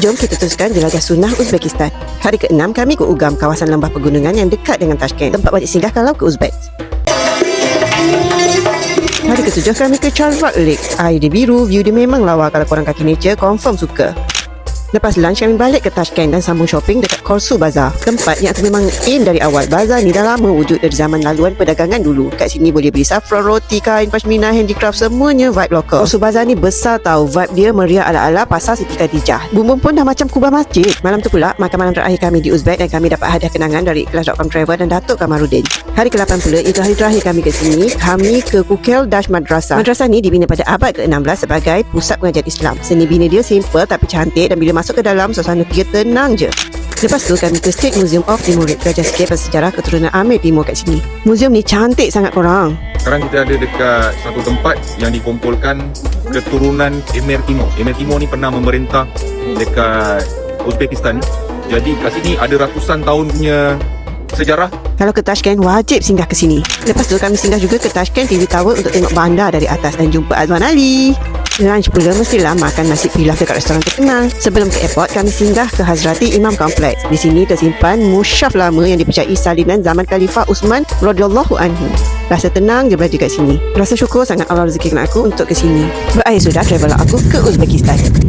Jom kita teruskan jelajah sunnah Uzbekistan. Hari ke-6 kami ke Ugam, kawasan lembah pegunungan yang dekat dengan Tashkent. Tempat wajib singgah kalau ke Uzbek. Hari ke-7 kami ke Charlvat Lake. Air dia biru, view dia memang lawa kalau korang kaki nature, confirm suka. Lepas lunch kami balik ke Tashkent dan sambung shopping dekat Korsu Bazaar. Tempat yang aku memang in dari awal. Bazar ni dah lama wujud dari zaman laluan perdagangan dulu. Kat sini boleh beli saffron, roti, kain, pashmina, handicraft, semuanya vibe lokal. Korsu Bazaar ni besar tau. Vibe dia meriah ala-ala pasar Siti Khadijah. Bumbung pun dah macam kubah masjid. Malam tu pula, makan malam terakhir kami di Uzbek dan kami dapat hadiah kenangan dari Clash.com Travel dan Datuk Kamarudin. Hari ke-8 pula, itu hari terakhir kami ke sini. Kami ke Kukel Dash Madrasah. Madrasah ni dibina pada abad ke-16 sebagai pusat pengajian Islam. Seni bina dia simple tapi cantik dan bila masuk ke dalam, suasana dia tenang je. Lepas tu kami ke State Museum of Timurid Belajar sikit pasal sejarah keturunan Amir Timur kat sini Museum ni cantik sangat korang Sekarang kita ada dekat satu tempat yang dikumpulkan keturunan Emir Timur. Emir Timur ni pernah memerintah dekat Uzbekistan. Jadi kat sini ada ratusan tahun punya sejarah. Kalau ke Tashkent wajib singgah ke sini Lepas tu kami singgah juga ke Tashkent TV Tower untuk tengok bandar dari atas dan jumpa Azwan Ali Lunch pula mestilah makan nasi pilaf dekat restoran terkenal. Sebelum ke airport, kami singgah ke Hazrati Imam Complex. Di sini tersimpan musyaf lama yang dipercayai salinan zaman Khalifah Usman radhiyallahu anhu. Rasa tenang je berada kat sini. Rasa syukur sangat Allah rezekikan aku untuk ke sini. Berakhir sudah travel aku ke Uzbekistan.